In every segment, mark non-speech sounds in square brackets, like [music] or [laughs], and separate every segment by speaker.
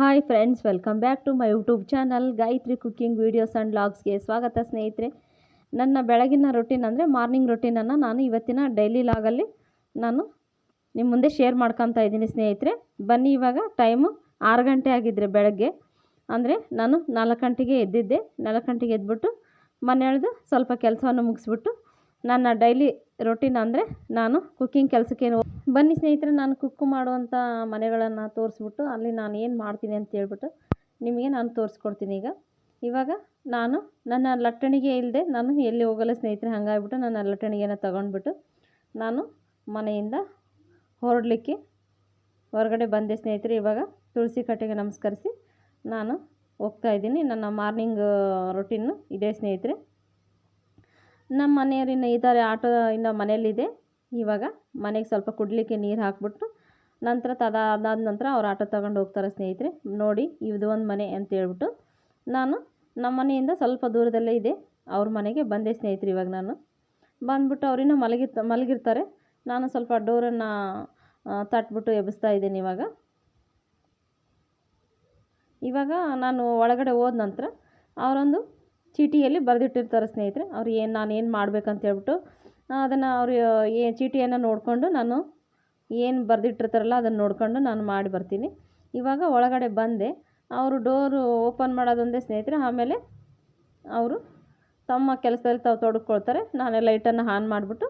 Speaker 1: Hi friends welcome back to my YouTube channel Gayathri cooking videos and ಲಾಗ್ಸ್ಗೆ ಸ್ವಾಗತ ಸ್ನೇಹಿತರೆ. ನನ್ನ ಬೆಳಗಿನ ರೊಟೀನ್ ಅಂದರೆ ಮಾರ್ನಿಂಗ್ ರೊಟೀನನ್ನು ನಾನು ಇವತ್ತಿನ ಡೈಲಿ ಲಾಗಲ್ಲಿ ನಾನು ನಿಮ್ಮ ಮುಂದೆ ಶೇರ್ ಮಾಡ್ಕೊತಾ ಇದ್ದೀನಿ ಸ್ನೇಹಿತರೆ. ಬನ್ನಿ ಇವಾಗ ಟೈಮು ಆರು ಗಂಟೆ ಆಗಿದ್ದರೆ ಬೆಳಗ್ಗೆ. ಅಂದರೆ ನಾನು ನಾಲ್ಕು ಗಂಟೆಗೆ ಎದ್ದಿದ್ದೆ. ನಾಲ್ಕು ಗಂಟೆಗೆ ಎದ್ಬಿಟ್ಟು ಮನೆ ಸ್ವಲ್ಪ ಕೆಲಸವನ್ನು ಮುಗಿಸ್ಬಿಟ್ಟು ನನ್ನ ಡೈಲಿ ರೊಟೀನ್ ಅಂದರೆ ನಾನು ಕುಕ್ಕಿಂಗ್ ಕೆಲಸಕ್ಕೆ ಬನ್ನಿ ಸ್ನೇಹಿತರೆ, ನಾನು ಕುಕ್ ಮಾಡುವಂಥ ಮನೆಗಳನ್ನು ತೋರಿಸ್ಬಿಟ್ಟು ಅಲ್ಲಿ ನಾನು ಏನು ಮಾಡ್ತೀನಿ ಅಂತ ಹೇಳ್ಬಿಟ್ಟು ನಿಮಗೆ ನಾನು ತೋರಿಸ್ಕೊಡ್ತೀನಿ ಈಗ. ಇವಾಗ ನಾನು ನನ್ನ ಲಟ್ಟಣಿಗೆ ಇಲ್ಲದೆ ನಾನು ಎಲ್ಲಿ ಹೋಗಲ್ಲ ಸ್ನೇಹಿತರೆ, ಹಾಗಾಗ್ಬಿಟ್ಟು ನನ್ನ ಲಟ್ಟಣಿಗೆನ ತಗೊಂಡ್ಬಿಟ್ಟು ನಾನು ಮನೆಯಿಂದ ಹೊರಡಲಿಕ್ಕೆ ಹೊರಗಡೆ ಬಂದೆ ಸ್ನೇಹಿತರೆ. ಇವಾಗ ತುಳಸಿ ಕಟ್ಟೆಗೆ ನಮಸ್ಕರಿಸಿ ನಾನು ಹೋಗ್ತಾ ಇದ್ದೀನಿ. ನನ್ನ ಮಾರ್ನಿಂಗ್ ರೊಟೀನು ಇದೆ ಸ್ನೇಹಿತರೆ. ನಮ್ಮ ಮನೆಯವ್ರಿನ್ನು ಇದ್ದಾರೆ ಆಟೋ ಇನ್ನು ಮನೆಯಲ್ಲಿದೆ. ಇವಾಗ ಮನೆಗೆ ಸ್ವಲ್ಪ ಕುಡಿಲಿಕ್ಕೆ ನೀರು ಹಾಕಿಬಿಟ್ಟು ನಂತರ ತದ ಅದಾದ ನಂತರ ಅವ್ರು ಆಟೋ ತಗೊಂಡು ಹೋಗ್ತಾರೆ ಸ್ನೇಹಿತರೆ. ನೋಡಿ ಇದು ಒಂದು ಮನೆ ಅಂತ ಹೇಳ್ಬಿಟ್ಟು ನಾನು ನಮ್ಮ ಮನೆಯಿಂದ ಸ್ವಲ್ಪ ದೂರದಲ್ಲೇ ಇದೆ. ಅವ್ರ ಮನೆಗೆ ಬಂದೆ ಸ್ನೇಹಿತರೆ ಇವಾಗ ನಾನು. ಬಂದ್ಬಿಟ್ಟು ಅವರಿನ್ನೂ ಮಲಗಿ ಮಲಗಿರ್ತಾರೆ. ನಾನು ಸ್ವಲ್ಪ ಡೋರನ್ನು ತಟ್ಬಿಟ್ಟು ಎಬ್ಬಿಸ್ತಾ ಇದ್ದೀನಿ ಇವಾಗ. ಇವಾಗ ನಾನು ಒಳಗಡೆ ಹೋದ ನಂತರ ಅವರೊಂದು ಚೀಟಿಯಲ್ಲಿ ಬರೆದಿಟ್ಟಿರ್ತಾರೆ ಸ್ನೇಹಿತರೆ. ಅವ್ರು ಏನು ನಾನು ಏನು ಮಾಡ್ಬೇಕಂತ ಹೇಳ್ಬಿಟ್ಟು ಅದನ್ನು ಅವರು ಏ, ಚೀಟಿಯನ್ನು ನೋಡಿಕೊಂಡು ನಾನು ಏನು ಬರೆದಿಟ್ಟಿರ್ತಾರಲ್ಲ ಅದನ್ನು ನೋಡಿಕೊಂಡು ನಾನು ಮಾಡಿ ಬರ್ತೀನಿ. ಇವಾಗ ಒಳಗಡೆ ಬಂದೆ. ಅವರು ಡೋರು ಓಪನ್ ಮಾಡೋದೊಂದೇ ಸ್ನೇಹಿತರೆ. ಆಮೇಲೆ ಅವರು ತಮ್ಮ ಕೆಲಸದಲ್ಲಿ ತಾವು ತೊಡಗಿಕೊಳ್ತಾರೆ ನಾನು ಲೈಟನ್ನು ಆನ್ ಮಾಡಿಬಿಟ್ಟು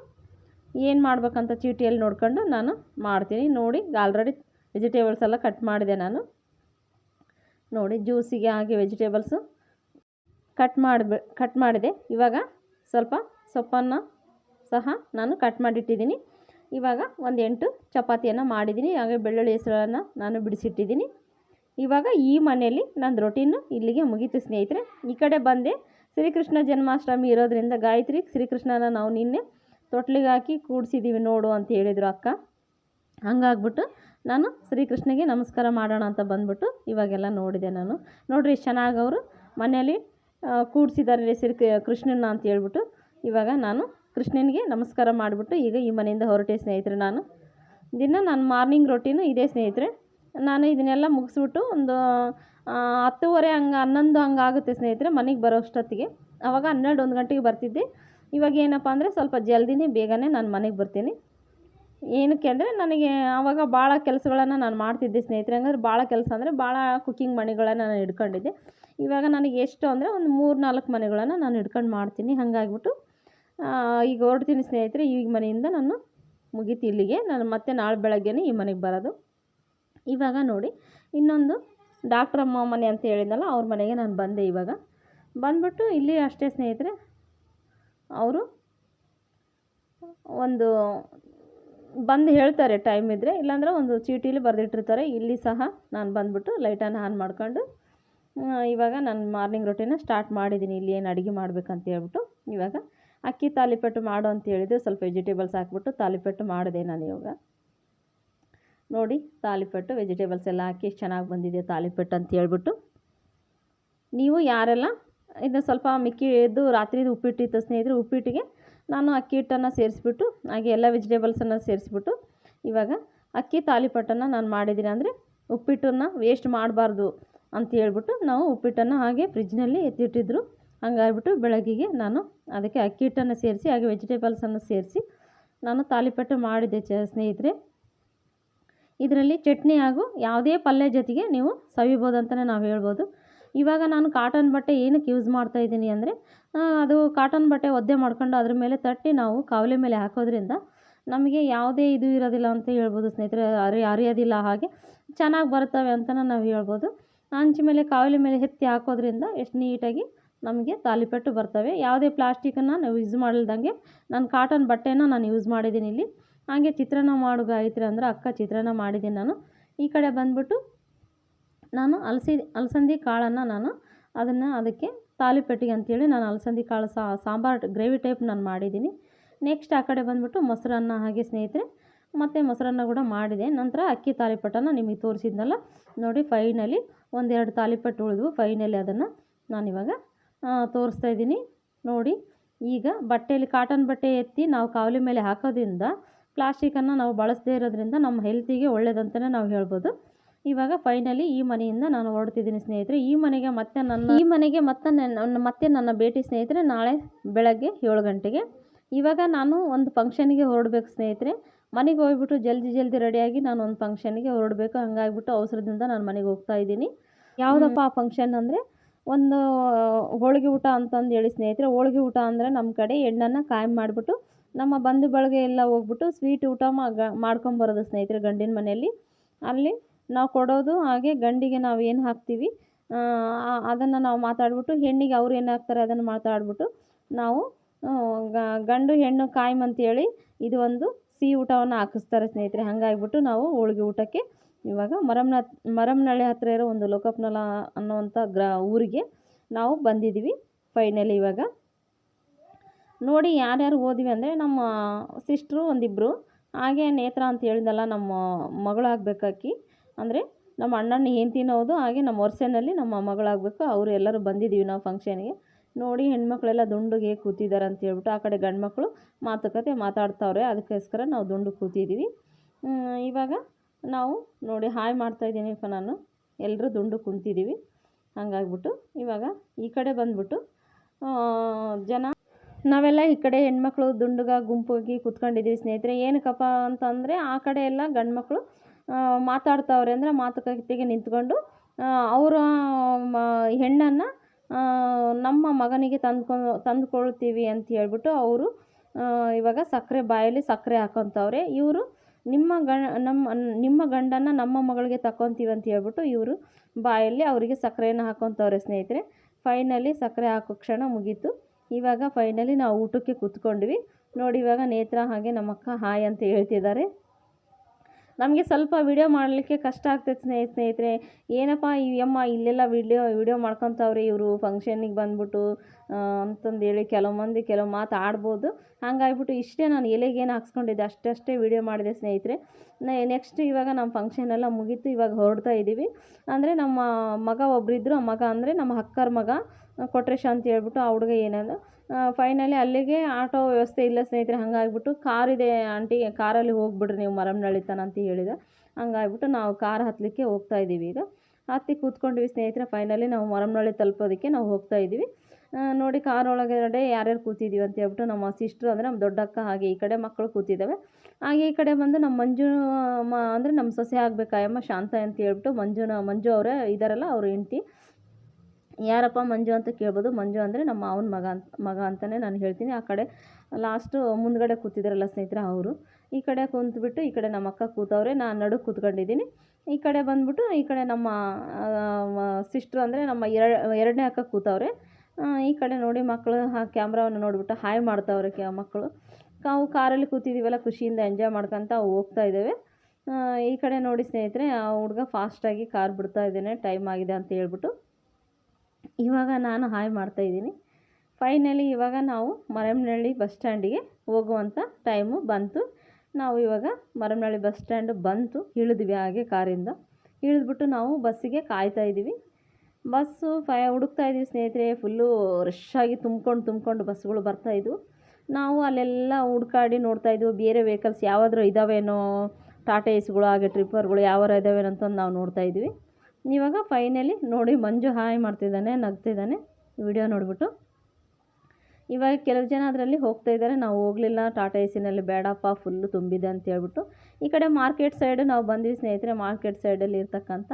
Speaker 1: ಏನು ಮಾಡ್ಬೇಕಂತ ಚೀಟಿಯಲ್ಲಿ ನೋಡ್ಕೊಂಡು ನಾನು ಮಾಡ್ತೀನಿ. ನೋಡಿ, ಆಲ್ರೆಡಿ ವೆಜಿಟೇಬಲ್ಸ್ ಎಲ್ಲ ಕಟ್ ಮಾಡಿದೆ ನಾನು. ನೋಡಿ, ಜ್ಯೂಸಿಗೆ ಹಾಗೆ ವೆಜಿಟೇಬಲ್ಸು. ಕಟ್ ಮಾಡಿ ಕಟ್ ಮಾಡಿದೆ. ಇವಾಗ ಸ್ವಲ್ಪ ಸೊಪ್ಪನ್ನು ಸಹ ನಾನು ಕಟ್ ಮಾಡಿಟ್ಟಿದ್ದೀನಿ. ಇವಾಗ ಒಂದು ಎಂಟು ಚಪಾತಿಯನ್ನು ಮಾಡಿದ್ದೀನಿ. ಹಾಗೆ ಬೆಳ್ಳುಳ್ಳಿ ಹೆಸರನ್ನು ನಾನು ಬಿಡಿಸಿಟ್ಟಿದ್ದೀನಿ. ಇವಾಗ ಈ ಮನೆಯಲ್ಲಿ ನನ್ನ ರೊಟೀನು ಇಲ್ಲಿಗೆ ಮುಗೀತು ಸ್ನೇಹಿತರೆ. ಈ ಕಡೆ ಬಂದೆ. ಶ್ರೀಕೃಷ್ಣ ಜನ್ಮಾಷ್ಟಮಿ ಇರೋದರಿಂದ ಗಾಯತ್ರಿ, ಶ್ರೀಕೃಷ್ಣನ ನಾವು ನಿನ್ನೆ ತೊಟ್ಲಿಗೆ ಹಾಕಿ ಕೂಡಿಸಿದ್ದೀವಿ ನೋಡು ಅಂತ ಹೇಳಿದರು ಅಕ್ಕ. ಹಂಗಾಗ್ಬಿಟ್ಟು ನಾನು ಶ್ರೀಕೃಷ್ಣಗೆ ನಮಸ್ಕಾರ ಮಾಡೋಣ ಅಂತ ಬಂದ್ಬಿಟ್ಟು ಇವಾಗೆಲ್ಲ ನೋಡಿದೆ ನಾನು. ನೋಡಿರಿ ಎಷ್ಟು ಚೆನ್ನಾಗಿ ಅವರು ಮನೆಯಲ್ಲಿ ಕೂಡಿಸಿದ್ದಾರೆ ಶ್ರೀ ಕೃಷ್ಣನ ಅಂತ ಹೇಳ್ಬಿಟ್ಟು. ಇವಾಗ ನಾನು ಕೃಷ್ಣನಿಗೆ ನಮಸ್ಕಾರ ಮಾಡಿಬಿಟ್ಟು ಈಗ ಈ ಮನೆಯಿಂದ ಹೊರಟೆ ಸ್ನೇಹಿತರೆ ನಾನು. ದಿನ ನಾನು ಮಾರ್ನಿಂಗ್ ರೊಟೀನು ಇದೇ ಸ್ನೇಹಿತರೆ. ನಾನು ಇದನ್ನೆಲ್ಲ ಮುಗಿಸ್ಬಿಟ್ಟು ಒಂದು ಹತ್ತುವರೆ ಹಂಗೆ, ಹನ್ನೊಂದು ಹಂಗೆ ಆಗುತ್ತೆ ಸ್ನೇಹಿತರೆ ಮನೆಗೆ ಬರೋ ಅಷ್ಟೊತ್ತಿಗೆ ಆವಾಗ ಹನ್ನೆರಡು, ಒಂದು ಗಂಟೆಗೆ ಬರ್ತಿದ್ದೆ. ಇವಾಗ ಏನಪ್ಪ ಅಂದರೆ ಸ್ವಲ್ಪ ಜಲ್ದಿನೇ ಬೇಗನೆ ನಾನು ಮನೆಗೆ ಬರ್ತೀನಿ. ಏನಕ್ಕೆ ಅಂದರೆ ನನಗೆ ಆವಾಗ ಭಾಳ ಕೆಲಸಗಳನ್ನ ನಾನು ಮಾಡ್ತಿದ್ದೆ ಸ್ನೇಹಿತರೆ. ಹಂಗಂದ್ರೆ ಭಾಳ ಕೆಲಸ ಅಂದರೆ ಭಾಳ ಕುಕ್ಕಿಂಗ್ ಮನೆಗಳನ್ನು ನಾನು ಹಿಡ್ಕೊಂಡಿದ್ದೆ ಇವಾಗ ನನಗೆ ಎಷ್ಟು ಅಂದರೆ ಒಂದು ಮೂರು ನಾಲ್ಕು ಮನೆಗಳನ್ನು ನಾನು ಹಿಡ್ಕೊಂಡು ಮಾಡ್ತೀನಿ. ಹಾಗಾಗ್ಬಿಟ್ಟು ಈಗ ಹೊರಡ್ತೀನಿ ಸ್ನೇಹಿತರೆ. ಈಗ ಮನೆಯಿಂದ ನಾನು ಮುಗೀತು ಇಲ್ಲಿಗೆ. ನಾನು ಮತ್ತೆ ನಾಳೆ ಬೆಳಗ್ಗೆನೇ ಈ ಮನೆಗೆ ಬರೋದು. ಇವಾಗ ನೋಡಿ, ಇನ್ನೊಂದು ಡಾಕ್ಟ್ರಮ್ಮ ಮನೆ ಅಂತ ಹೇಳಿದ್ನಲ್ಲ, ಅವ್ರ ಮನೆಗೆ ನಾನು ಬಂದೆ ಇವಾಗ. ಬಂದ್ಬಿಟ್ಟು ಇಲ್ಲಿ ಅಷ್ಟೇ ಸ್ನೇಹಿತರೆ, ಅವರು ಒಂದು ಬಂದು ಹೇಳ್ತಾರೆ ಟೈಮ್ ಇದ್ದರೆ ಇಲ್ಲಾಂದರೆ ಒಂದು ಚೀಟೀಲಿ ಬರೆದಿಟ್ಟಿರ್ತಾರೆ, ಇಲ್ಲಿ ಸಹ ನಾನು ಬಂದ್ಬಿಟ್ಟು ಲೈಟನ್ನು ಆನ್ ಮಾಡ್ಕೊಂಡು ಇವಾಗ ನಾನು ಮಾರ್ನಿಂಗ್ ರೊಟೀನ ಸ್ಟಾರ್ಟ್ ಮಾಡಿದ್ದೀನಿ ಇಲ್ಲಿ ಏನು ಅಡುಗೆ ಮಾಡ್ಬೇಕಂತ ಹೇಳ್ಬಿಟ್ಟು, ಇವಾಗ ಅಕ್ಕಿ ತಾಲಿಪಟ್ಟು ಮಾಡು ಅಂತ ಹೇಳಿದ್ರು, ಸ್ವಲ್ಪ ವೆಜಿಟೇಬಲ್ಸ್ ಹಾಕ್ಬಿಟ್ಟು ತಾಲಿಪಟ್ಟು ಮಾಡಿದೆ ನಾನು ಇವಾಗ. ನೋಡಿ, ತಾಲಿಪಟ್ಟು ವೆಜಿಟೇಬಲ್ಸ್ ಎಲ್ಲ ಹಾಕಿ ಚೆನ್ನಾಗಿ ಬಂದಿದೆ ತಾಲಿಪಟ್ಟು ಅಂತ ಹೇಳ್ಬಿಟ್ಟು. ನೀವು ಯಾರೆಲ್ಲ ಇದನ್ನು ಸ್ವಲ್ಪ ಮಿಕ್ಕಿ ಎದ್ದು ರಾತ್ರಿದು ಉಪ್ಪಿಟ್ಟಿತ್ತು ಸ್ನೇಹಿತರೆ, ಉಪ್ಪಿಟ್ಟಿಗೆ ನಾನು ಅಕ್ಕಿ ಹಿಟ್ಟನ್ನು ಸೇರಿಸ್ಬಿಟ್ಟು, ಹಾಗೆ ಎಲ್ಲ ವೆಜಿಟೇಬಲ್ಸನ್ನು ಸೇರಿಸ್ಬಿಟ್ಟು, ಇವಾಗ ಅಕ್ಕಿ ತಾಲಿಪಟ್ಟನ್ನು ನಾನು ಮಾಡಿದ್ದೀನಿ. ಅಂದರೆ ಉಪ್ಪಿಟ್ಟನ್ನು ವೇಸ್ಟ್ ಮಾಡಬಾರ್ದು ಅಂತ ಹೇಳ್ಬಿಟ್ಟು ನಾವು ಉಪ್ಪಿಟ್ಟನ್ನು ಹಾಗೆ ಫ್ರಿಜ್ನಲ್ಲಿ ಎತ್ತಿಟ್ಟಿದ್ರು. ಹಂಗಾಗ್ಬಿಟ್ಟು ಬೆಳಗ್ಗೆಗೆ ನಾನು ಅದಕ್ಕೆ ಅಕ್ಕಿ ಹಿಟ್ಟನ್ನು ಸೇರಿಸಿ, ಹಾಗೆ ವೆಜಿಟೇಬಲ್ಸನ್ನು ಸೇರಿಸಿ ನಾನು ತಾಲಿಪಟ್ಟು ಮಾಡಿದ್ದೆ ಚ, ಸ್ನೇಹಿತರೆ. ಇದರಲ್ಲಿ ಚಟ್ನಿ ಹಾಗೂ ಯಾವುದೇ ಪಲ್ಯ ಜೊತೆಗೆ ನೀವು ಸವಿಬೋದು ಅಂತಲೇ ನಾವು ಹೇಳ್ಬೋದು. ಇವಾಗ ನಾನು ಕಾಟನ್ ಬಟ್ಟೆ ಏನಕ್ಕೆ ಯೂಸ್ ಮಾಡ್ತಾ ಇದ್ದೀನಿ ಅಂದರೆ ಅದು ಕಾಟನ್ ಬಟ್ಟೆ ಒದ್ದೆ ಮಾಡ್ಕೊಂಡು ಅದ್ರ ಮೇಲೆ ತಟ್ಟಿ ನಾವು ಕಾವಲಿ ಮೇಲೆ ಹಾಕೋದ್ರಿಂದ ನಮಗೆ ಯಾವುದೇ ಇದು ಇರೋದಿಲ್ಲ ಅಂತ ಹೇಳ್ಬೋದು ಸ್ನೇಹಿತರೆ. ಅರಿ, ಅರಿಯೋದಿಲ್ಲ ಹಾಗೆ ಚೆನ್ನಾಗಿ ಬರ್ತವೆ ಅಂತಲೂ ನಾವು ಹೇಳ್ಬೋದು. ಹಂಚ್ ಮೇಲೆ, ಕಾವಲಿ ಮೇಲೆ ಎತ್ತಿ ಹಾಕೋದ್ರಿಂದ ಎಷ್ಟು ನೀಟಾಗಿ ನಮಗೆ ತಾಲಿಪಟ್ಟು ಬರ್ತವೆ. ಯಾವುದೇ ಪ್ಲಾಸ್ಟಿಕನ್ನು ನಾವು ಯೂಸ್ ಮಾಡಲ್ದಂಗೆ ನಾನು ಕಾಟನ್ ಬಟ್ಟೆನ ನಾನು ಯೂಸ್ ಮಾಡಿದ್ದೀನಿ ಇಲ್ಲಿ. ಹಾಗೆ ಚಿತ್ರಾನ್ನ ಮಾಡು ಗಾಯತ್ರಿ ಅಂದ್ರೆ ಅಕ್ಕ ಚಿತ್ರಾನ್ನ ಮಾಡಿದ್ದೀನಿ ನಾನು. ಈ ಕಡೆ ಬಂದ್ಬಿಟ್ಟು ನಾನು ಅಲಸಿ ಅಲಸಂದಿ ಕಾಳನ್ನು ನಾನು ಅದನ್ನು ಅದಕ್ಕೆ ತಾಲಿಪಟ್ಟಿಗೆ ಅಂತೇಳಿ ನಾನು ಅಲಸಂದಿ ಕಾಳು ಸಾಂಬಾರು ಗ್ರೇವಿ ಟೈಪ್ ನಾನು ಮಾಡಿದ್ದೀನಿ. ನೆಕ್ಸ್ಟ್ ಆ ಕಡೆ ಬಂದುಬಿಟ್ಟು ಮೊಸರನ್ನ ಹಾಗೆ ಸ್ನೇಹಿತರೆ, ಮತ್ತು ಮೊಸರನ್ನ ಕೂಡ ಮಾಡಿದೆ. ನಂತರ ಅಕ್ಕಿ ತಾಲಿಪಟ್ಟನ್ನು ನಿಮಗೆ ತೋರಿಸಿದ್ನಲ್ಲ, ನೋಡಿ ಫೈನಲಿ ಒಂದೆರಡು ತಾಲಿಪಟ್ಟು ಉಳಿದ್ವು. ಫೈನಲಿ ಅದನ್ನು ನಾನಿವಾಗ ತೋರಿಸ್ತಾ ಇದ್ದೀನಿ. ನೋಡಿ, ಈಗ ಬಟ್ಟೆಯಲ್ಲಿ ಕಾಟನ್ ಬಟ್ಟೆ ಎತ್ತಿ ನಾವು ಕಾವಲಿ ಮೇಲೆ ಹಾಕೋದ್ರಿಂದ, ಪ್ಲಾಸ್ಟಿಕನ್ನು ನಾವು ಬಳಸದೇ ಇರೋದ್ರಿಂದ ನಮ್ಮ ಹೆಲ್ತಿಗೆ ಒಳ್ಳೆಯದಂತಲೇ ನಾವು ಹೇಳ್ಬೋದು. ಇವಾಗ ಫೈನಲಿ ಈ ಮನೆಯಿಂದ ನಾನು ಹೊರಡ್ತಿದ್ದೀನಿ ಸ್ನೇಹಿತರೆ. ಈ ಮನೆಗೆ ಮತ್ತೆ ನನ್ನ ಈ ಮನೆಗೆ ಮತ್ತೆ ನನ್ನ ಮತ್ತೆ ನನ್ನ ಭೇಟಿ ಸ್ನೇಹಿತರೆ ನಾಳೆ ಬೆಳಗ್ಗೆ ಏಳು ಗಂಟೆಗೆ. ಇವಾಗ ನಾನು ಒಂದು ಫಂಕ್ಷನ್ಗೆ ಹೊರಡ್ಬೇಕು ಸ್ನೇಹಿತರೆ. ಮನೆಗೆ ಹೋಗ್ಬಿಟ್ಟು ಜಲ್ದಿ ಜಲ್ದಿ ರೆಡಿಯಾಗಿ ನಾನು ಒಂದು ಫಂಕ್ಷನ್ಗೆ ಹೊರಡಬೇಕು. ಹಂಗಾಗ್ಬಿಟ್ಟು ಅವಸರದಿಂದ ನಾನು ಮನೆಗೆ ಹೋಗ್ತಾ ಇದ್ದೀನಿ. ಯಾವುದಪ್ಪ ಆ ಫಂಕ್ಷನ್ ಅಂದರೆ ಒಂದು ಹೋಳಿಗೆ ಊಟ ಅಂತಂದು ಹೇಳಿ ಸ್ನೇಹಿತರೆ. ಹೋಳಿಗೆ ಊಟ ಅಂದರೆ ನಮ್ಮ ಕಡೆ ಎಣ್ಣನ್ನು ಕಾಯಂ ಮಾಡಿಬಿಟ್ಟು ನಮ್ಮ ಬಂಧು ಬಳಗೆ ಎಲ್ಲ ಹೋಗ್ಬಿಟ್ಟು ಸ್ವೀಟ್ ಊಟ ಮಾಡ್ಕೊಂಬರೋದು ಸ್ನೇಹಿತರೆ ಗಂಡಿನ ಮನೆಯಲ್ಲಿ. ಅಲ್ಲಿ ನಾವು ಕೊಡೋದು, ಹಾಗೆ ಗಂಡಿಗೆ ನಾವು ಏನು ಹಾಕ್ತೀವಿ ಅದನ್ನು ನಾವು ಮಾತಾಡಿಬಿಟ್ಟು ಹೆಣ್ಣಿಗೆ ಅವ್ರು ಏನು ಹಾಕ್ತಾರೆ ಅದನ್ನು ಮಾತಾಡಿಬಿಟ್ಟು ನಾವು ಗಂಡು ಹೆಣ್ಣು ಕಾಯಂ ಅಂತೇಳಿ ಇದು ಒಂದು ಸಿಹಿ ಊಟವನ್ನು ಹಾಕಿಸ್ತಾರೆ ಸ್ನೇಹಿತರೆ. ಹಾಗಾಗ್ಬಿಟ್ಟು ನಾವು ಹೋಳಿಗೆ ಊಟಕ್ಕೆ ಇವಾಗ ಮರಮ್ನ, ಮರಮ್ನಳ್ಳಿ ಹತ್ತಿರ ಇರೋ ಒಂದು ಲೋಕಪ್ನಲ ಅನ್ನುವಂಥ ಗ್ರಾ, ಊರಿಗೆ ನಾವು ಬಂದಿದ್ದೀವಿ ಫೈನಲಿ ಇವಾಗ. ನೋಡಿ ಯಾರ್ಯಾರು ಹೋದ್ವಿ ಅಂದರೆ ನಮ್ಮ ಸಿಸ್ಟ್ರು ಒಂದಿಬ್ಬರು ಹಾಗೆ ನೇತ್ರ ಅಂತ ಹೇಳಿದಲ್ಲ ನಮ್ಮ ಮಗಳು ಆಗಬೇಕಾಕಿ ಅಂದರೆ ನಮ್ಮ ಅಣ್ಣನ ಹೆಂಡ್ತಿನೂ ಹೌದು, ಹಾಗೆ ನಮ್ಮ ವರ್ಷನಲ್ಲಿ ನಮ್ಮ ಮಗಳಾಗಬೇಕು, ಅವರು ಎಲ್ಲರೂ ಬಂದಿದ್ದೀವಿ ನಾವು ಫಂಕ್ಷನ್ಗೆ ನೋಡಿ ಹೆಣ್ಮಕ್ಳೆಲ್ಲ ದುಂಡುಗೆ ಕೂತಿದ್ದಾರೆ ಅಂತ ಹೇಳ್ಬಿಟ್ಟು ಆ ಕಡೆ ಗಂಡು ಮಕ್ಕಳು ಮಾತುಕತೆ ಮಾತಾಡ್ತಾವ್ರೆ, ಅದಕ್ಕೋಸ್ಕರ ನಾವು ದುಂಡು ಕೂತಿದ್ದೀವಿ. ಇವಾಗ ನಾವು ನೋಡಿ ಹಾಯ್ ಮಾಡ್ತಾಯಿದ್ದೀನಿಪ್ಪ ನಾನು. ಎಲ್ಲರೂ ದುಂಡು ಕುಂತಿದ್ದೀವಿ. ಹಂಗಾಗ್ಬಿಟ್ಟು ಇವಾಗ ಈ ಕಡೆ ಬಂದ್ಬಿಟ್ಟು ಜನ ನಾವೆಲ್ಲ ಈ ಕಡೆ ಹೆಣ್ಮಕ್ಳು ದುಂಡುಗ ಗುಂಪಾಗಿ ಕೂತ್ಕೊಂಡಿದ್ದೀವಿ ಸ್ನೇಹಿತರೆ. ಏನಕ್ಕಪ್ಪ ಅಂತಂದರೆ ಆ ಕಡೆ ಎಲ್ಲ ಗಂಡು ಮಕ್ಕಳು ಮಾತಾಡ್ತಾವ್ರೆ ಅಂದರೆ ಮಾತುಕತೆಗೆ ನಿಂತ್ಕೊಂಡು ಅವರ, ಮ, ಹೆಣ್ಣನ್ನು ನಮ್ಮ ಮಗನಿಗೆ ತಂದ್ಕೊ, ತಂದುಕೊಳ್ತೀವಿ ಅಂತ ಹೇಳ್ಬಿಟ್ಟು ಅವರು ಇವಾಗ ಸಕ್ಕರೆ ಬಾಯಲ್ಲಿ ಸಕ್ಕರೆ ಹಾಕೊತವ್ರೆ. ಇವರು ನಿಮ್ಮ ಗಂ ನಮ್ಮ, ನಿಮ್ಮ ಗಂಡನ್ನು ನಮ್ಮ ಮಗಳಿಗೆ ತಗೊತೀವಿ ಅಂತ ಹೇಳ್ಬಿಟ್ಟು ಇವರು ಬಾಯಲ್ಲಿ ಅವರಿಗೆ ಸಕ್ಕರೆಯನ್ನು ಹಾಕೊತವ್ರೆ ಸ್ನೇಹಿತರೆ. ಫೈನಲಿ ಸಕ್ಕರೆ ಹಾಕೋ ಕ್ಷಣ ಮುಗೀತು. ಇವಾಗ ಫೈನಲಿ ನಾವು ಊಟಕ್ಕೆ ಕೂತ್ಕೊಂಡ್ವಿ. ನೋಡಿ ಇವಾಗ ನೇತ್ರ ಹಾಗೆ ನಮ್ಮಕ್ಕ ಹಾಯ್ ಅಂತ ಹೇಳ್ತಿದ್ದಾರೆ. ನಮಗೆ ಸ್ವಲ್ಪ ವಿಡಿಯೋ ಮಾಡಲಿಕ್ಕೆ ಕಷ್ಟ ಆಗ್ತೈತೆ ಸ್ನೇಹಿ ಸ್ನೇಹಿತರೆ. ಏನಪ್ಪ ಈ ಅಮ್ಮ ಇಲ್ಲೆಲ್ಲ ವೀಡಿಯೋ ವೀಡಿಯೋ ಮಾಡ್ಕೊತವ್ರೆ ಇವರು ಫಂಕ್ಷನಿಗೆ ಬಂದ್ಬಿಟ್ಟು. ಅಂತಂದೇಳಿ ಕೆಲವು ಮಂದಿ ಕೆಲವು ಮಾತು ಆಡ್ಬೋದು. ಹಂಗಾಗ್ಬಿಟ್ಟು ಇಷ್ಟೇ ನಾನು ಎಲೆಗೇನು ಹಾಕ್ಸ್ಕೊಂಡಿದ್ದೆ ಅಷ್ಟಷ್ಟೇ ವಿಡಿಯೋ ಮಾಡಿದೆ ಸ್ನೇಹಿತರೆ. ನೆಕ್ಸ್ಟ್ ಇವಾಗ ನಮ್ಮ ಫಂಕ್ಷನ್ ಎಲ್ಲ ಮುಗೀತು, ಇವಾಗ ಹೊರಡ್ತಾ ಇದ್ದೀವಿ ಅಂದರೆ ನಮ್ಮ ಮಗ ಒಬ್ಬರಿದ್ದರು ಆ ಮಗ ಅಂದರೆ ನಮ್ಮ ಅಕ್ಕರ ಮಗ ಕೊಟ್ರೇಶ ಅಂತ ಹೇಳ್ಬಿಟ್ಟು ಆ ಹುಡುಗ ಏನಂದ ಫೈನಲಿ ಅಲ್ಲಿಗೆ ಆಟೋ ವ್ಯವಸ್ಥೆ ಇಲ್ಲ ಸ್ನೇಹಿತರೆ, ಹಂಗಾಗ್ಬಿಟ್ಟು ಕಾರಿದೆ ಆಂಟಿ ಕಾರಲ್ಲಿ ಹೋಗ್ಬಿಡ್ರಿ ನೀವು ಮರಮ್ನಳ್ಳಿ ನಳಿತಾನ ಅಂತ ಹೇಳಿದ. ಹಂಗಾಗ್ಬಿಟ್ಟು ನಾವು ಕಾರ್ ಹತ್ತಲಿಕ್ಕೆ ಹೋಗ್ತಾ ಇದ್ದೀವಿ ಈಗ. ಹತ್ತಿ ಕೂತ್ಕೊಂಡ್ವಿ ಸ್ನೇಹಿತರೆ ಫೈನಲಿ ನಾವು ಮರಮ್ನಳ್ಳಿ ತಲುಪೋದಕ್ಕೆ ನಾವು ಹೋಗ್ತಾ ಇದ್ದೀವಿ ನೋಡಿ ಕಾರ್ ಒಳಗಡೆ ಯಾರ್ಯಾರು ಕೂತಿದ್ದೀವಿ ಅಂತ ಹೇಳ್ಬಿಟ್ಟು ನಮ್ಮ ಸಿಸ್ಟ್ರು ಅಂದರೆ ನಮ್ಮ ದೊಡ್ಡಕ್ಕ, ಹಾಗೆ ಈ ಕಡೆ ಮಕ್ಕಳು ಕೂತಿದ್ದಾವೆ ಹಾಗೆ ಈ ಕಡೆ ಬಂದು ನಮ್ಮ ಮಂಜು, ಮ, ಅಂದರೆ ನಮ್ಮ ಸೊಸೆ ಆಗಬೇಕಾಯಮ್ಮ ಶಾಂತ ಅಂತ ಹೇಳ್ಬಿಟ್ಟು ಮಂಜುನ ಮಂಜು ಅವರೇ ಇದ್ದಾರಲ್ಲ ಅವ್ರ ಹೆಂಡ್ತಿ. ಯಾರಪ್ಪ ಮಂಜು ಅಂತ ಕೇಳ್ಬೋದು. ಮಂಜು ಅಂದರೆ ನಮ್ಮ ಅವನ ಮಗ ಅಂತ, ಮಗ ಅಂತಲೇ ನಾನು ಹೇಳ್ತೀನಿ. ಆ ಕಡೆ ಲಾಸ್ಟು ಮುಂದ್ಗಡೆ ಕೂತಿದ್ದಾರಲ್ಲ ಸ್ನೇಹಿತರೆ ಅವರು. ಈ ಕಡೆ ಕುಂತ್ಬಿಟ್ಟು ಈ ಕಡೆ ನಮ್ಮ ಅಕ್ಕ ಕೂತವ್ರೆ, ನಾನು ನಡು ಕೂತ್ಕೊಂಡಿದ್ದೀನಿ. ಈ ಕಡೆ ಬಂದ್ಬಿಟ್ಟು ಈ ಕಡೆ ನಮ್ಮ ಸಿಸ್ಟ್ರು ಅಂದರೆ ನಮ್ಮ ಎರಡನೇ ಅಕ್ಕ ಕೂತವ್ರೆ. ಈ ಕಡೆ ನೋಡಿ ಮಕ್ಕಳು ಆ ಕ್ಯಾಮ್ರಾವನ್ನು ನೋಡಿಬಿಟ್ಟು ಹಾಯ್ ಮಾಡ್ತಾವ್ರೆ ಕ್ಯಾ ಮಕ್ಕಳು ನಾವು ಕಾರಲ್ಲಿ ಕೂತಿದ್ದೀವಲ್ಲ, ಖುಷಿಯಿಂದ ಎಂಜಾಯ್ ಮಾಡ್ಕೊತ ಹೋಗ್ತಾ ಇದ್ದೇವೆ. ಈ ಕಡೆ ನೋಡಿ ಸ್ನೇಹಿತರೆ, ಆ ಹುಡುಗ ಫಾಸ್ಟಾಗಿ ಕಾರ್ ಬಿಡ್ತಾ ಇದ್ದೇನೆ ಟೈಮ್ ಆಗಿದೆ ಅಂತ ಹೇಳ್ಬಿಟ್ಟು. ಇವಾಗ ನಾನು ಹಾಯ್ ಮಾಡ್ತಾ ಇದ್ದೀನಿ. ಫೈನಲಿ ಇವಾಗ ನಾವು ಮರಮ್ನಹಳ್ಳಿ ಬಸ್ ಸ್ಟ್ಯಾಂಡಿಗೆ ಹೋಗುವಂಥ ಟೈಮು ಬಂತು. ನಾವು ಇವಾಗ ಮರಮ್ನಹಳ್ಳಿ ಬಸ್ ಸ್ಟ್ಯಾಂಡ್ ಬಂತು, ಇಳಿದ್ವಿ ಹಾಗೆ ಕಾರಿಂದ. ಇಳಿದ್ಬಿಟ್ಟು ನಾವು ಬಸ್ಸಿಗೆ ಕಾಯ್ತಾ ಇದ್ದೀವಿ. ಬಸ್ಸು ಫೈ ಹುಡುಕ್ತಾ ಇದ್ದೀವಿ ಸ್ನೇಹಿತರೆ ಫುಲ್ಲು ರಶ್ಶಾಗಿ ತುಂಬ್ಕೊಂಡು ತುಂಬ್ಕೊಂಡು ಬಸ್ಗಳು ಬರ್ತಾಯಿದ್ವು ನಾವು ಅಲ್ಲೆಲ್ಲ ಹುಡ್ಕಾಡಿ ನೋಡ್ತಾ ಇದ್ವು, ಬೇರೆ ವೆಹಿಕಲ್ಸ್ ಯಾವಾದರೂ ಇದ್ದಾವೇನೋ ಟಾಟಾ ಏಸ್ಗಳು ಹಾಗೆ ಟ್ರಿಪ್ಪರ್ಗಳು ಯಾವಾರ ಇದ್ದಾವೇನೋ ಅಂತಂದು ನಾವು ನೋಡ್ತಾಯಿದ್ವಿ ಇವಾಗ ಫೈನಲಿ ನೋಡಿ ಮಂಜು ಹಾಯ್ ಮಾಡ್ತಿದ್ದಾನೆ, ನಗ್ತಿದ್ದಾನೆ. ವಿಡಿಯೋ ನೋಡಿಬಿಟ್ಟು. ಇವಾಗ ಕೆಲವು ಜನ ಅದರಲ್ಲಿ ಹೋಗ್ತಾ ಇದ್ದಾರೆ, ನಾವು ಹೋಗಲಿಲ್ಲ ಟಾಟಾ ಎಸಿನಲ್ಲಿ ಬೇಡಪ್ಪ ಫುಲ್ಲು ತುಂಬಿದೆ ಅಂತ ಹೇಳ್ಬಿಟ್ಟು. ಈ ಕಡೆ ಮಾರ್ಕೆಟ್ ಸೈಡು ನಾವು ಬಂದ್ವಿ ಸ್ನೇಹಿತರೆ ಮಾರ್ಕೆಟ್ ಸೈಡಲ್ಲಿ ಇರ್ತಕ್ಕಂಥ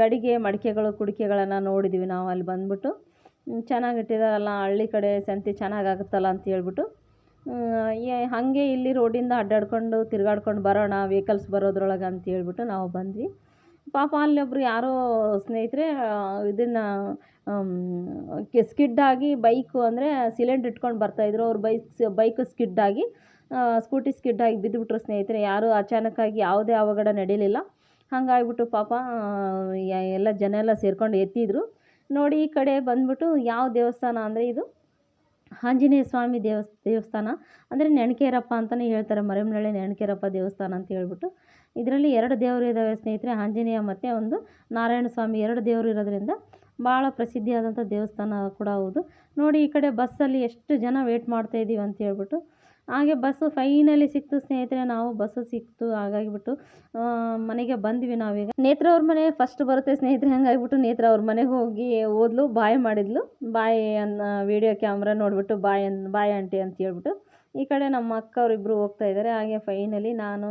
Speaker 1: ಗಡಿಗೆ, ಮಡಿಕೆಗಳು, ಕುಡಿಕೆಗಳನ್ನು ನೋಡಿದ್ವಿ ನಾವು ಅಲ್ಲಿ ಬಂದ್ಬಿಟ್ಟು. ಚೆನ್ನಾಗಿಟ್ಟಿದಾರಲ್ಲ ಹಳ್ಳಿ ಕಡೆ ಸಂತೆ ಚೆನ್ನಾಗಾಗುತ್ತಲ್ಲ ಅಂತ ಹೇಳ್ಬಿಟ್ಟು. ಹಾಗೆ ಇಲ್ಲಿ ರೋಡಿಂದ ಅಡ್ಡಾಡ್ಕೊಂಡು ತಿರ್ಗಾಡ್ಕೊಂಡು ಬರೋಣ ವೆಹಿಕಲ್ಸ್ ಬರೋದ್ರೊಳಗೆ ಅಂತ ಹೇಳ್ಬಿಟ್ಟು ನಾವು ಬಂದ್ವಿ. ಪಾಪ ಅಲ್ಲಿ ಒಬ್ಬರು ಯಾರೋ ಸ್ನೇಹಿತರೆ ಇದನ್ನು ಸ್ಕಿಡ್ಡಾಗಿ ಬೈಕು ಅಂದರೆ ಸಿಲಿಂಡ್ರ್ ಇಟ್ಕೊಂಡು ಬರ್ತಾಯಿದ್ರು ಅವ್ರ ಬೈಕ್ ಬೈಕ್ ಸ್ಕಿಡ್ ಆಗಿ ಸ್ಕೂಟಿ ಸ್ಕಿಡ್ ಆಗಿ ಬಿದ್ದುಬಿಟ್ರು ಸ್ನೇಹಿತರೆ. ಯಾರೂ ಅಚಾನಕ್ಕಾಗಿ ಯಾವುದೇ ಅವಘಡ ನಡೀಲಿಲ್ಲ. ಹಾಗಾಗ್ಬಿಟ್ಟು ಪಾಪ ಎಲ್ಲ ಜನ ಎಲ್ಲ ಸೇರ್ಕೊಂಡು ಎತ್ತಿದ್ರು. ನೋಡಿ ಈ ಕಡೆ ಬಂದ್ಬಿಟ್ಟು ಯಾವ ದೇವಸ್ಥಾನ ಅಂದರೆ ಇದು ಆಂಜನೇಯ ಸ್ವಾಮಿ ದೇವಸ್, ದೇವಸ್ಥಾನ. ಅಂದರೆ ನೆಣಕೇರಪ್ಪ ಅಂತಲೇ ಹೇಳ್ತಾರೆ ಮರಿಯಮ್ನಳ್ಳಿ ನೆಣಕೇರಪ್ಪ ದೇವಸ್ಥಾನ ಅಂತ ಹೇಳ್ಬಿಟ್ಟು. ಇದರಲ್ಲಿ ಎರಡು ದೇವರು ಇದ್ದಾವೆ ಸ್ನೇಹಿತರೆ, ಆಂಜನೇಯ ಮತ್ತು ಒಂದು ನಾರಾಯಣ ಸ್ವಾಮಿ. ಎರಡು ದೇವರು ಇರೋದ್ರಿಂದ ಭಾಳ ಪ್ರಸಿದ್ಧಿಯಾದಂಥ ದೇವಸ್ಥಾನ ಕೂಡ ಹೌದು. ನೋಡಿ ಈ ಕಡೆ ಬಸ್ಸಲ್ಲಿ ಎಷ್ಟು ಜನ ವೇಟ್ ಮಾಡ್ತಾಯಿದ್ದೀವಿ ಅಂತ ಹೇಳ್ಬಿಟ್ಟು ಹಾಗೆ ಬಸ್ಸು ಫೈನಲಿ ಸಿಕ್ತು ಸ್ನೇಹಿತರೆ, ನಾವು ಬಸ್ಸು ಸಿಕ್ತು, ಹಾಗಾಗಿಬಿಟ್ಟು ಮನೆಗೆ ಬಂದ್ವಿ ನಾವೀಗ. ನೇತ್ರ ಅವ್ರ ಮನೆ ಫಸ್ಟ್ ಬರುತ್ತೆ ಸ್ನೇಹಿತರೆ, ಹಾಗಾಗಿಬಿಟ್ಟು ನೇತ್ರ ಅವ್ರ ಮನೆಗೆ ಹೋಗಿ ಓದ್ಲು, ಬಾಯ್ ಮಾಡಿದ್ಲು. ಬಾಯ್ ಅನ್ನ ವಿಡಿಯೋ ಕ್ಯಾಮ್ರಾ ನೋಡಿಬಿಟ್ಟು ಬಾಯ್ ಅನ್, ಬಾಯ್ ಆಂಟಿ ಅಂತ ಹೇಳ್ಬಿಟ್ಟು, ಈ ಕಡೆ ನಮ್ಮ ಅಕ್ಕ ಅವರಿಬ್ಬರು ಹೋಗ್ತಾ ಇದ್ದಾರೆ ಹಾಗೆ ಫೈನಲಿ ನಾನು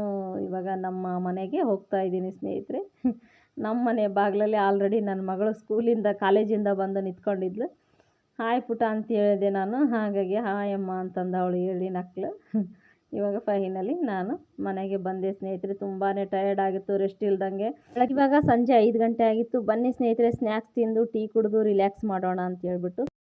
Speaker 1: ಇವಾಗ ನಮ್ಮ ಮನೆಗೆ ಹೋಗ್ತಾ ಇದ್ದೀನಿ ಸ್ನೇಹಿತರೆ. [laughs] ನಮ್ಮ ಮನೆ ಬಾಗಿಲಲ್ಲಿ ಆಲ್ರೆಡಿ ನನ್ನ ಮಗಳು ಸ್ಕೂಲಿಂದ ಕಾಲೇಜಿಂದ ಬಂದು ನಿಂತ್ಕೊಂಡಿದ್ಲು. ಹಾಯ್ ಪುಟ ಅಂತ ಹೇಳಿದೆ ನಾನು. ಹಾಗಾಗಿ ಹಾಯ್ ಅಮ್ಮ ಅಂತಂದು ಅವಳು ಹೇಳಿ ನಕ್ಳು ಇವಾಗ ಫೈನಲಿ ನಾನು ಮನೆಗೆ ಬಂದೆ. ಸ್ನೇಹಿತರೆ ತುಂಬಾ ಟಯರ್ಡ್ ಆಗಿತ್ತು ರೆಸ್ಟ್ ಇಲ್ದಂಗೆ. ಇವಾಗ ಸಂಜೆ ಐದು ಗಂಟೆ ಆಗಿತ್ತು. ಬನ್ನಿ ಸ್ನೇಹಿತರೆ ಸ್ನ್ಯಾಕ್ಸ್ ತಿಂದು ಟೀ ಕುಡಿದು ರಿಲ್ಯಾಕ್ಸ್ ಮಾಡೋಣ ಅಂತ ಹೇಳ್ಬಿಟ್ಟು.